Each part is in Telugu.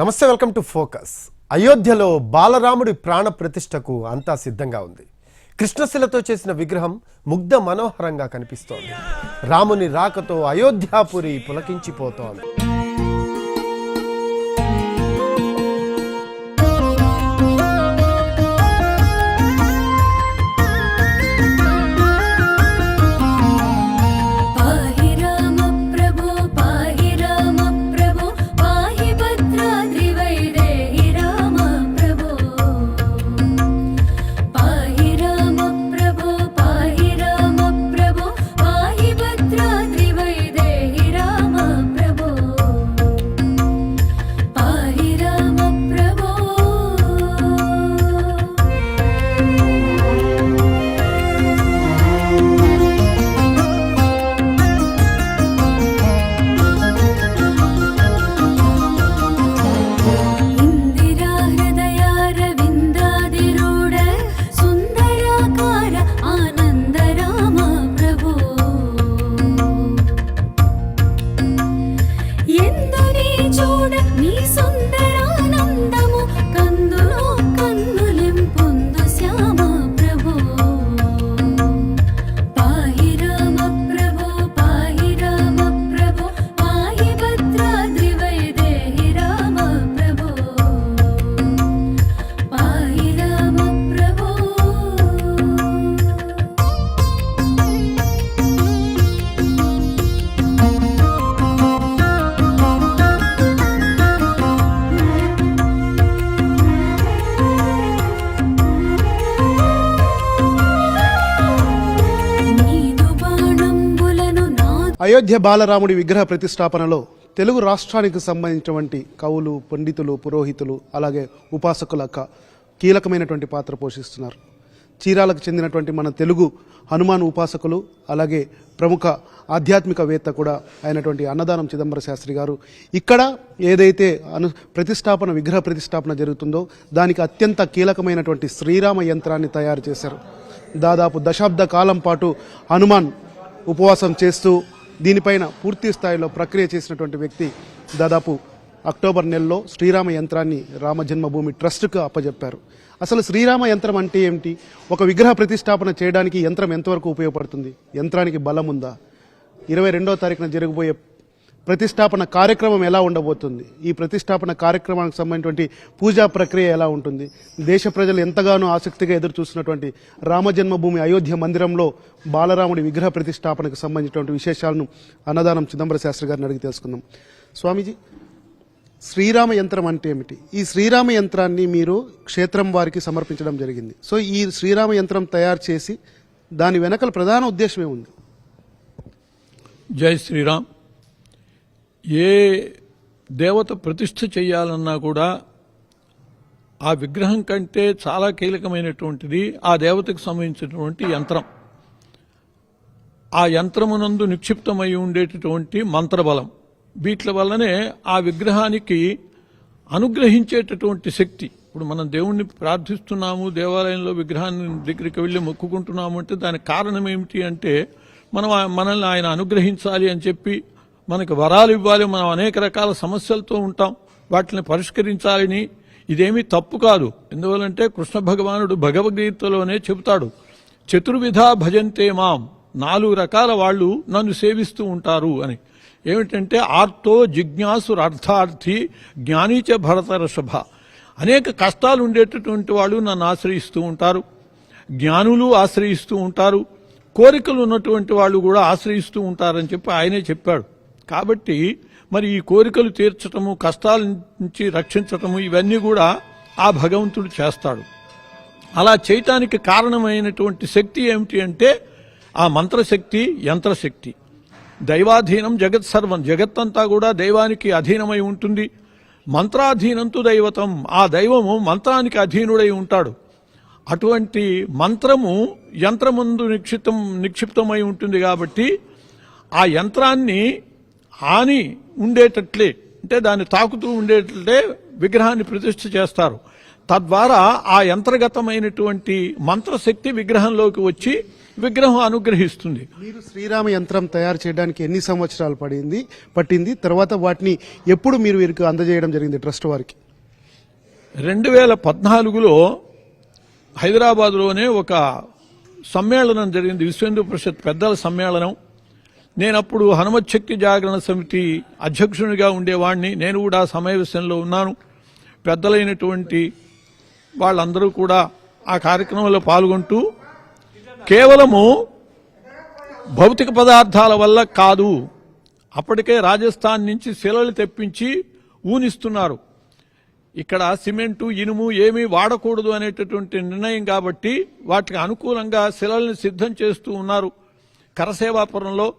నమస్తే వెల్కమ్ టు ఫోకస్. అయోధ్యలో బాలరాముడి ప్రాణ ప్రతిష్టకు అంతా సిద్ధంగా ఉంది. కృష్ణశిలతో చేసిన విగ్రహం ముగ్ధ మనోహరంగా కనిపిస్తోంది. రాముని రాకతో అయోధ్యాపురి పులకించిపోతోంది. అయోధ్య బాలరాముడి విగ్రహ ప్రతిష్టాపనలో తెలుగు రాష్ట్రానికి సంబంధించినటువంటి కవులు పండితులు పురోహితులు అలాగే ఉపాసకుల కీలకమైనటువంటి పాత్ర పోషిస్తున్నారు. చీరాలకు చెందినటువంటి మన తెలుగు హనుమాన్ ఉపాసకులు అలాగే ప్రముఖ ఆధ్యాత్మికవేత్త కూడా అయినటువంటి అన్నదానం చిదంబర శాస్త్రి గారు ఇక్కడ ఏదైతే అను ప్రతిష్టాపన విగ్రహ ప్రతిష్టాపన జరుగుతుందో దానికి అత్యంత కీలకమైనటువంటి శ్రీరామ యంత్రాన్ని తయారు చేశారు. దాదాపు దశాబ్ద కాలం పాటు హనుమాన్ ఉపవాసం చేస్తూ దీనిపైన పూర్తి స్థాయిలో ప్రక్రియ చేసినటువంటి వ్యక్తి దాదాపు అక్టోబర్ నెలలో శ్రీరామ యంత్రాన్ని రామ జన్మభూమి ట్రస్ట్కు అప్పజెప్పారు. అసలు శ్రీరామ యంత్రం అంటే ఏమిటి? ఒక విగ్రహ ప్రతిష్టాపన చేయడానికి యంత్రం ఎంతవరకు ఉపయోగపడుతుంది? యంత్రానికి బలం ఉందా? ఇరవై రెండవ తారీఖున జరగబోయే ప్రతిష్టాపన కార్యక్రమం ఎలా ఉండబోతుంది? ఈ ప్రతిష్టాపన కార్యక్రమానికి సంబంధించినటువంటి పూజా ప్రక్రియ ఎలా ఉంటుంది? దేశ ప్రజలు ఎంతగానో ఆసక్తిగా ఎదురు చూస్తున్నటువంటి రామ జన్మభూమి అయోధ్య మందిరంలో బాలరాముడి విగ్రహ ప్రతిష్టాపనకు సంబంధించినటువంటి విశేషాలను అన్నదానం చిదంబర శాస్త్రి గారిని అడిగి తెలుసుకుందాం. స్వామీజీ శ్రీరామ యంత్రం అంటే ఏమిటి? ఈ శ్రీరామ యంత్రాన్ని మీరు క్షేత్రం వారికి సమర్పించడం జరిగింది. సో ఈ శ్రీరామ యంత్రం తయారు చేసి దాని వెనకల ప్రధాన ఉద్దేశం ఏముంది? జై శ్రీరామ్. ఏ దేవత ప్రతిష్ఠ చేయాలన్నా కూడా ఆ విగ్రహం కంటే చాలా కీలకమైనటువంటిది ఆ దేవతకు సంబంధించినటువంటి యంత్రం. ఆ యంత్రమునందు నిక్షిప్తమై ఉండేటటువంటి మంత్రబలం. వీటి వల్లనే ఆ విగ్రహానికి అనుగ్రహించేటటువంటి శక్తి. ఇప్పుడు మనం దేవుణ్ణి ప్రార్థిస్తున్నాము దేవాలయంలో విగ్రహాన్ని దగ్గరికి వెళ్ళి మొక్కుకుంటున్నాము అంటే దానికి కారణం ఏమిటి అంటే మనం మనల్ని ఆయన అనుగ్రహించాలి అని చెప్పి మనకి వరాలు ఇవ్వాలి మనం అనేక రకాల సమస్యలతో ఉంటాం. వాటిని పరిష్కరించాలని ఇదేమీ తప్పు కాదు. ఎందువల్లంటే కృష్ణ భగవానుడు భగవద్గీతలోనే చెబుతాడు చతుర్విధ భజంతే మాం నాలుగు రకాల వాళ్ళు నన్ను సేవిస్తూ ఉంటారు అని. ఏమిటంటే ఆర్తో జిజ్ఞాసు అర్థార్థి జ్ఞానీచ భరతరషభ అనేక కష్టాలు ఉండేటటువంటి వాళ్ళు నన్ను ఆశ్రయిస్తూ ఉంటారు జ్ఞానులు ఆశ్రయిస్తూ ఉంటారు కోరికలు ఉన్నటువంటి వాళ్ళు కూడా ఆశ్రయిస్తూ ఉంటారని చెప్పి ఆయనే చెప్పాడు. కాబట్టి మరి ఈ కోరికలు తీర్చటము కష్టాల నుంచి రక్షించటము ఇవన్నీ కూడా ఆ భగవంతుడు చేస్తాడు. అలా చేయటానికి కారణమైనటువంటి శక్తి ఏమిటి అంటే ఆ మంత్రశక్తి యంత్రశక్తి. దైవాధీనం జగత్ సర్వం జగత్తంతా కూడా దైవానికి అధీనమై ఉంటుంది. మంత్రాధీనంతో దైవతం. ఆ దైవము మంత్రానికి అధీనుడై ఉంటాడు. అటువంటి మంత్రము యంత్రముందు నిక్షిప్తం నిక్షిప్తమై ఉంటుంది కాబట్టి ఆ యంత్రాన్ని హాని ఉండేటట్లే అంటే దాన్ని తాకుతూ ఉండేటట్లే విగ్రహాన్ని ప్రతిష్ఠ చేస్తారు. తద్వారా ఆ యంత్రగతమైనటువంటి మంత్రశక్తి విగ్రహంలోకి వచ్చి విగ్రహం అనుగ్రహిస్తుంది. మీరు శ్రీరామ యంత్రం తయారు చేయడానికి ఎన్ని సంవత్సరాలు పడింది పట్టింది? తర్వాత వాటిని ఎప్పుడు మీరు వీరికి అందజేయడం జరిగింది ట్రస్ట్ వారికి? రెండు వేల పద్నాలుగులో హైదరాబాద్లోనే ఒక సమ్మేళనం జరిగింది. విశ్వ హిందూ పరిషత్ పెద్దల సమ్మేళనం. నేను అప్పుడు హనుమత్ జాగరణ సమితి అధ్యక్షునిగా ఉండేవాడిని నేను కూడా సమావేశంలో ఉన్నాను. పెద్దలైనటువంటి వాళ్ళందరూ కూడా ఆ కార్యక్రమంలో పాల్గొంటూ కేవలము భౌతిక పదార్థాల వల్ల కాదు అప్పటికే రాజస్థాన్ నుంచి శిలలు తెప్పించి ఊనిస్తున్నారు. ఇక్కడ సిమెంటు ఇనుము ఏమీ వాడకూడదు అనేటటువంటి నిర్ణయం కాబట్టి వాటికి అనుకూలంగా శిలల్ని సిద్ధం చేస్తూ ఉన్నారు కరసేవాపురంలో.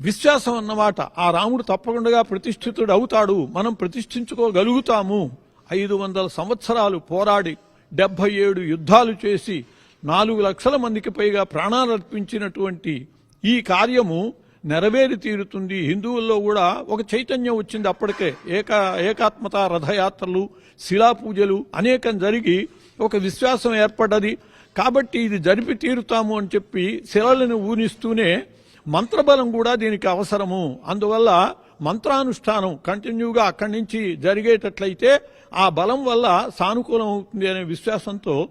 విశ్వాసం అన్నమాట. ఆ రాముడు తప్పకుండా ప్రతిష్ఠితుడు అవుతాడు. మనం ప్రతిష్ఠించుకోగలుగుతాము. ఐదు వందల సంవత్సరాలు పోరాడి డెబ్బై ఏడు యుద్ధాలు చేసి నాలుగు లక్షల మందికి పైగా ప్రాణాలు అర్పించినటువంటి ఈ కార్యము నెరవేరి తీరుతుంది. హిందువుల్లో కూడా ఒక చైతన్యం వచ్చింది అప్పటికే. ఏక ఏకాత్మత రథయాత్రలు శిలా పూజలు అనేకం జరిగి ఒక విశ్వాసం ఏర్పడ్డది. కాబట్టి ఇది జరిపి తీరుతాము అని చెప్పి శిలలను ఊనిస్తూనే మంత్రబలం కూడా దీనికి అవసరము. అందువల్ల మంత్రానుష్ఠానం కంటిన్యూగా అక్కడి నుంచి జరిగేటట్లయితే ఆ బలం వల్ల సానుకూలం అవుతుంది అనే విశ్వాసంతో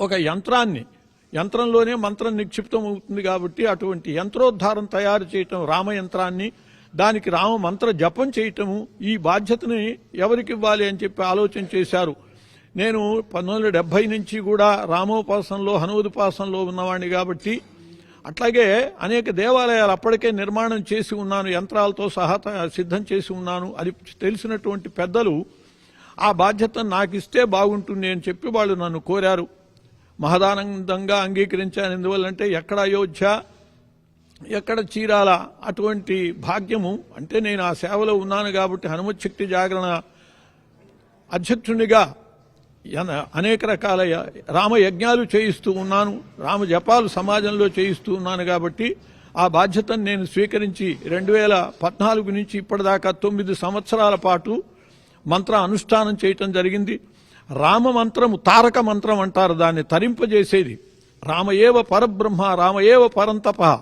ఒక యంత్రాన్ని యంత్రంలోనే మంత్రం నిక్షిప్తం అవుతుంది కాబట్టి అటువంటి యంత్రోద్ధారం తయారు చేయటం రామయంత్రాన్ని దానికి రామ మంత్ర జపం చేయటము ఈ బాధ్యతని ఎవరికి ఇవ్వాలి అని చెప్పి ఆలోచన చేశారు. నేను పంతొమ్మిది నుంచి కూడా రామోపాసనలో హనుమదుపాసనలో ఉన్నవాడిని కాబట్టి అట్లాగే అనేక దేవాలయాలు అప్పటికే నిర్మాణం చేసి ఉన్నాను యంత్రాలతో సహా త- సిద్ధం చేసి ఉన్నాను అది తెలిసినటువంటి పెద్దలు ఆ బాధ్యతను నాకు ఇస్తే బాగుంటుంది అని చెప్పి వాళ్ళు నన్ను కోరారు. మహదానందంగా అంగీకరించాను. ఎందువల్లంటే ఎక్కడ అయోధ్య ఎక్కడ చీరాల అటువంటి భాగ్యము అంటే నేను ఆ సేవలో ఉన్నాను కాబట్టి హనుమత్ శక్తి జాగరణ అధ్యక్షునిగా అనేక రకాల రామయజ్ఞాలు రామ యజ్ఞాలు చేయిస్తూ ఉన్నాను. రామ జపాలు సమాజంలో చేయిస్తూ ఉన్నాను కాబట్టి ఆ బాధ్యతను నేను స్వీకరించి రెండు వేల పద్నాలుగు నుంచి ఇప్పటిదాకా తొమ్మిది సంవత్సరాల పాటు మంత్ర అనుష్ఠానం చేయటం జరిగింది. రామ మంత్రము తారక మంత్రం అంటారు. దాన్ని తరింపజేసేది. రామయేవ పరబ్రహ్మ రామయేవ పరంతప.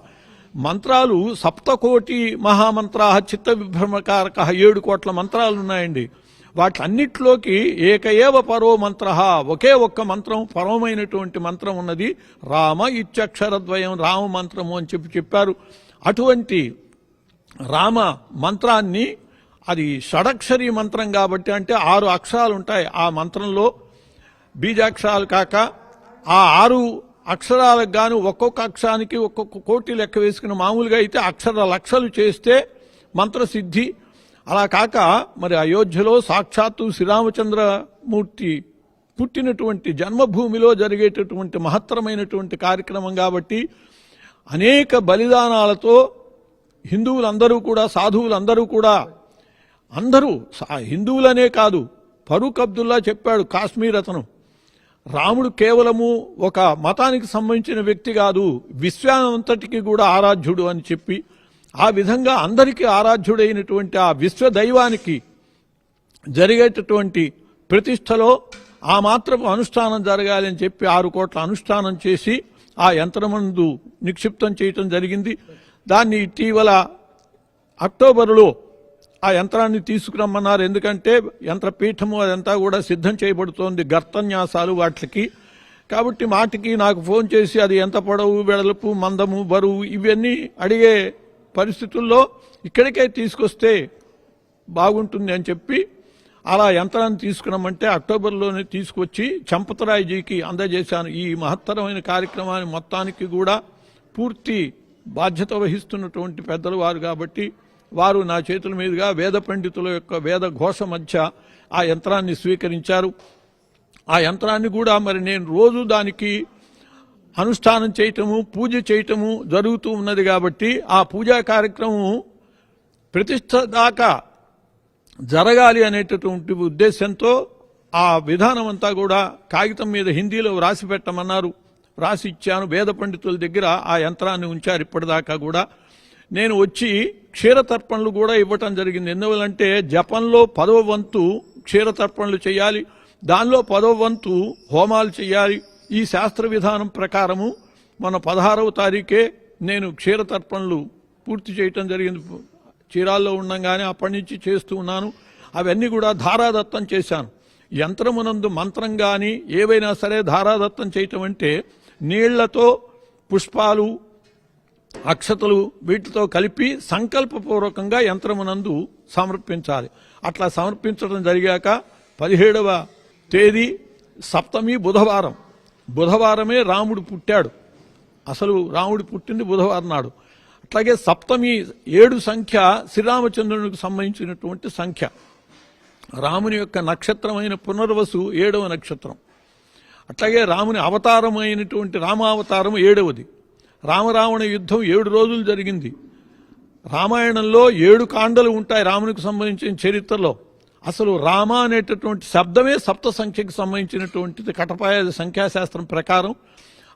మంత్రాలు సప్తకోటి మహామంత్రా చిత్త విభ్రమకారక ఏడు కోట్ల మంత్రాలు ఉన్నాయండి వాటన్నిటిలోకి ఏకయేవ పరో మంత్ర. ఒకే ఒక్క మంత్రం పరమైనటువంటి మంత్రం ఉన్నది. రామ ఇత్యక్షరద్వయం రామ మంత్రము అని చెప్పి చెప్పారు. అటువంటి రామ మంత్రాన్ని అది షడక్షరి మంత్రం కాబట్టి అంటే ఆరు అక్షరాలు ఉంటాయి ఆ మంత్రంలో. బీజాక్షరాలు కాక ఆ ఆరు అక్షరాలకు గాను ఒక్కొక్క అక్షరానికి ఒక్కొక్క కోటి లెక్క వేసుకుని మామూలుగా అయితే అక్షర లక్షలు చేస్తే మంత్రసిద్ధి. అలా కాక మరి అయోధ్యలో సాక్షాత్తు శ్రీరామచంద్రమూర్తి పుట్టినటువంటి జన్మభూమిలో జరిగేటటువంటి మహత్తరమైనటువంటి కార్యక్రమం కాబట్టి అనేక బలిదానాలతో హిందువులందరూ కూడా సాధువులందరూ కూడా అందరూ సా- హిందువులనే కాదు ఫరూక్ అబ్దుల్లా చెప్పాడు కాశ్మీర్ అతను. రాముడు కేవలము ఒక మతానికి సంబంధించిన వ్యక్తి కాదు విశ్వానంతటికి కూడా ఆరాధ్యుడు అని చెప్పి ఆ విధంగా అందరికీ ఆరాధ్యుడైనటువంటి ఆ విశ్వ దైవానికి జరిగేటటువంటి ప్రతిష్టలో ఆ మాత్రపు అనుష్ఠానం జరగాలి అని చెప్పి ఆరు కోట్ల అనుష్ఠానం చేసి ఆ యంత్రమందు నిక్షిప్తం చేయటం జరిగింది. దాన్ని ఇటీవల అక్టోబరులో ఆ యంత్రాన్ని తీసుకురమ్మన్నారు. ఎందుకంటే యంత్రపీఠము అదంతా కూడా సిద్ధం చేయబడుతోంది గర్తన్యాసాలు వాటికి. కాబట్టి మాటికి నాకు ఫోన్ చేసి అది ఎంత పొడవు వెడల్పు మందము బరువు ఇవన్నీ అడిగే పరిస్థితుల్లో ఇక్కడికే తీసుకొస్తే బాగుంటుంది అని చెప్పి అలా యంత్రాన్ని తీసుకున్నామంటే అక్టోబర్లోనే తీసుకొచ్చి చంపతరాయిజీకి అందజేశాను. ఈ మహత్తరమైన కార్యక్రమాన్ని మొత్తానికి కూడా పూర్తి బాధ్యత వహిస్తున్నటువంటి పెద్దలు వారు కాబట్టి వారు నా చేతుల మీదుగా వేద పండితుల యొక్క వేద ఘోష మధ్య ఆ యంత్రాన్ని స్వీకరించారు. ఆ యంత్రాన్ని కూడా మరి నేను రోజు దానికి అనుష్ఠానం చేయటము పూజ చేయటము జరుగుతూ ఉన్నది కాబట్టి ఆ పూజా కార్యక్రమం ప్రతిష్ట దాకా జరగాలి అనేటటువంటి ఉద్దేశంతో ఆ విధానం అంతా కూడా కాగితం మీద హిందీలో వ్రాసి పెట్టమన్నారు. వ్రాసి ఇచ్చాను. వేద పండితుల దగ్గర ఆ యంత్రాన్ని ఉంచారు ఇప్పటిదాకా కూడా. నేను వచ్చి క్షీరతర్పణలు కూడా ఇవ్వటం జరిగింది. ఎందువల్లంటే జపంలో పదవ వంతు క్షీరతర్పణలు చేయాలి. దానిలో పదవ వంతు హోమాలు చేయాలి. ఈ శాస్త్ర విధానం ప్రకారము మన పదహారవ తారీఖే నేను క్షీరతర్పణలు పూర్తి చేయటం జరిగింది. చీరాల్లో ఉండగానే అప్పటి నుంచి చేస్తూ ఉన్నాను. అవన్నీ కూడా ధారాదత్తం చేశాను. యంత్రమునందు మంత్రం కానీ ఏవైనా సరే ధారాదత్తం చేయటం అంటే నీళ్ళతో పుష్పాలు అక్షతలు వీటితో కలిపి సంకల్పపూర్వకంగా యంత్రమునందు సమర్పించాలి. అట్లా సమర్పించడం జరిగాక పదిహేడవ తేదీ సప్తమి బుధవారం. బుధవారమే రాముడు పుట్టాడు. అసలు రాముడు పుట్టింది బుధవారం నాడు. అట్లాగే సప్తమి ఏడు సంఖ్య శ్రీరామచంద్రునికి సంబంధించినటువంటి సంఖ్య. రాముని యొక్క నక్షత్రమైన పునర్వసు ఏడవ నక్షత్రం. అట్లాగే రాముని అవతారమైనటువంటి రామావతారం ఏడవది. రామరావణ యుద్ధం ఏడు రోజులు జరిగింది. రామాయణంలో ఏడు కాండలు ఉంటాయి రామునికి సంబంధించిన చరిత్రలో. అసలు రామ అనేటటువంటి శబ్దమే సప్త సంఖ్యకు సంబంధించినటువంటిది. కటపాయ సంఖ్యాశాస్త్రం ప్రకారం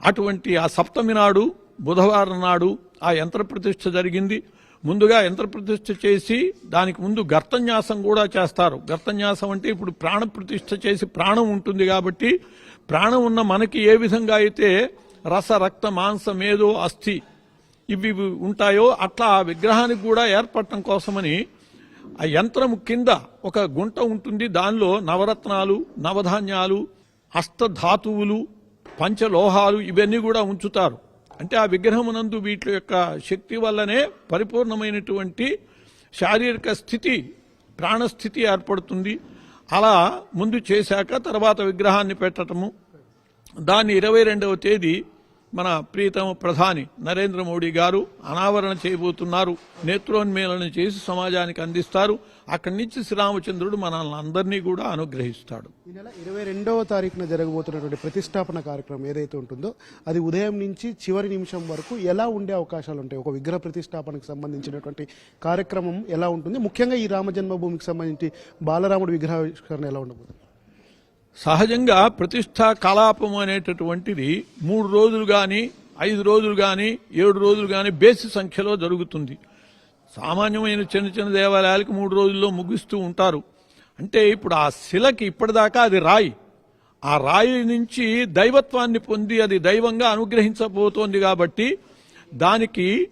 అటువంటి ఆ సప్తమి నాడు బుధవారం నాడు ఆ యంత్ర ప్రతిష్ఠ జరిగింది. ముందుగా యంత్ర ప్రతిష్ఠ చేసి దానికి ముందు గర్తన్యాసం కూడా చేస్తారు. గర్తన్యాసం అంటే ఇప్పుడు ప్రాణ ప్రతిష్ఠ చేసి ప్రాణం ఉంటుంది కాబట్టి ప్రాణం ఉన్న మనకి ఏ విధంగా అయితే రస రక్త మాంసం ఏదో అస్థి ఇవి ఇవి ఉంటాయో అట్లా ఆ విగ్రహానికి కూడా ఏర్పడటం కోసమని ఆ యంత్రము కింద ఒక గుంట ఉంటుంది. దానిలో నవరత్నాలు నవధాన్యాలు హస్తధాతువులు పంచలోహాలు ఇవన్నీ కూడా ఉంచుతారు. అంటే ఆ విగ్రహమునందు వీటి యొక్క శక్తి వల్లనే పరిపూర్ణమైనటువంటి శారీరక స్థితి ప్రాణస్థితి ఏర్పడుతుంది. అలా ముందు చేశాక తర్వాత విగ్రహాన్ని పెట్టటము. దాన్ని ఇరవై రెండవ తేదీ మన ప్రియతమ ప్రధాని నరేంద్ర మోడీ గారు అనావరణ చేయబోతున్నారు. నేత్రోన్మేళన చేసి సమాజానికి అందిస్తారు. అక్కడి నుంచి శ్రీరామచంద్రుడు మనల్ని అందరినీ కూడా అనుగ్రహిస్తాడు. ఈ నెల ఇరవై రెండవ తారీఖున జరగబోతున్నటువంటి ప్రతిష్టాపన కార్యక్రమం ఏదైతే ఉంటుందో అది ఉదయం నుంచి చివరి నిమిషం వరకు ఎలా ఉండే అవకాశాలు ఉంటాయి? ఒక విగ్రహ ప్రతిష్టాపనకు సంబంధించినటువంటి కార్యక్రమం ఎలా ఉంటుంది? ముఖ్యంగా ఈ రామ జన్మభూమికి సంబంధించి బాలరాముడి విగ్రహావిష్కరణ ఎలా ఉండబోతుంది? సహజంగా ప్రతిష్టా కలాపం అనేటటువంటిది మూడు రోజులు కానీ ఐదు రోజులు కానీ ఏడు రోజులు కానీ బేసి సంఖ్యలో జరుగుతుంది. సామాన్యమైన చిన్న చిన్న దేవాలయాలకు మూడు రోజుల్లో ముగిస్తూ ఉంటారు. అంటే ఇప్పుడు ఆ శిలకి ఇప్పటిదాకా అది రాయి. ఆ రాయి నుంచి దైవత్వాన్ని పొంది అది దైవంగా అనుగ్రహించబోతోంది కాబట్టి దానికి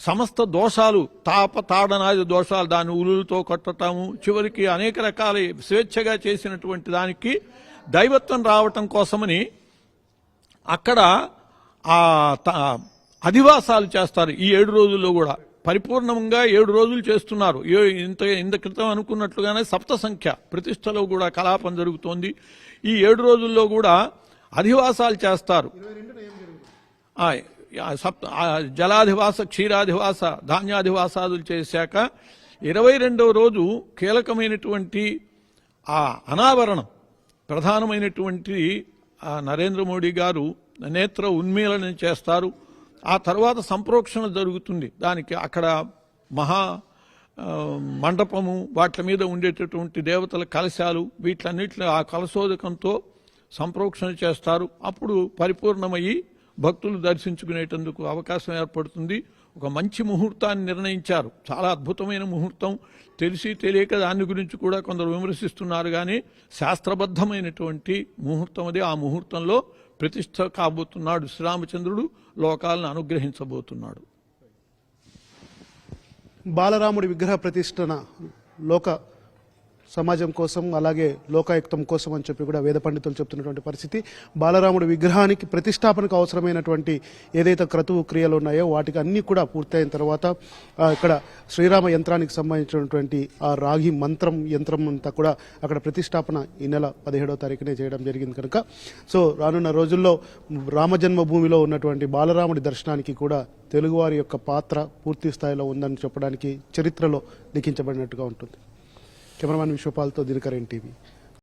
సమస్త దోషాలు తాప తాడనాది దోషాలు దాన్ని ఉలులతో కొట్టటము చివరికి అనేక రకాల స్వేచ్ఛగా చేసినటువంటి దానికి దైవత్వం రావటం కోసమని అక్కడ ఆ అధివాసాలు చేస్తారు. ఈ ఏడు రోజుల్లో కూడా పరిపూర్ణంగా ఏడు రోజులు చేస్తున్నారు. ఏ- ఇంత ఇంత క్రితం అనుకున్నట్లుగానే సప్త సంఖ్య ప్రతిష్టలో కూడా కలాపం జరుగుతోంది. ఈ ఏడు రోజుల్లో కూడా అధివాసాలు చేస్తారు. సప్త జలాధివాస క్షీరాధివాస ధాన్యాధివాసాదులు చేశాక ఇరవై రెండవ రోజు కీలకమైనటువంటి ఆ అనావరణం ప్రధానమైనటువంటి నరేంద్ర మోడీ గారు నేత్ర ఉన్మీలనం చేస్తారు. ఆ తర్వాత సంప్రోక్షణ జరుగుతుంది. దానికి అక్కడ మహా మండపము వాటి మీద ఉండేటటువంటి దేవతల కలశాలు వీటన్నిటిలో ఆ కలశోదకంతో సంప్రోక్షణ చేస్తారు. అప్పుడు పరిపూర్ణమయ్యి భక్తులు దర్శించుకునేటందుకు అవకాశం ఏర్పడుతుంది. ఒక మంచి ముహూర్తాన్ని నిర్ణయించారు. చాలా అద్భుతమైన ముహూర్తం. తెలిసి తెలియక దాని గురించి కూడా కొందరు విమర్శిస్తున్నారు కానీ శాస్త్రబద్ధమైనటువంటి ముహూర్తం అది. ఆ ముహూర్తంలో ప్రతిష్ట కాబోతున్నాడు. శ్రీరామచంద్రుడు లోకాలను అనుగ్రహించబోతున్నాడు. బాలరాముడి విగ్రహ ప్రతిష్టన లోక సమాజం కోసం అలాగే లోకాయుక్తం కోసం అని చెప్పి కూడా వేద పండితులు చెప్తున్నటువంటి పరిస్థితి. బాలరాముడి విగ్రహానికి ప్రతిష్టాపనకు అవసరమైనటువంటి ఏదైతే క్రతువు క్రియలు ఉన్నాయో వాటికి అన్నీ కూడా పూర్తయిన తర్వాత ఇక్కడ శ్రీరామ యంత్రానికి సంబంధించినటువంటి ఆ రాగి మంత్రం యంత్రం అంతా కూడా అక్కడ ప్రతిష్టాపన ఈ నెల పదిహేడవ తారీఖునే చేయడం జరిగింది కనుక. సో రానున్న రోజుల్లో రామజన్మభూమిలో ఉన్నటువంటి బాలరాముడి దర్శనానికి కూడా తెలుగువారి యొక్క పాత్ర పూర్తి స్థాయిలో ఉందని చెప్పడానికి చరిత్రలో లిఖించబడినట్టుగా ఉంటుంది. కెమెరామ్యాన్ విశ్వపాల్తో దినకర్ ఎన్టీవీ.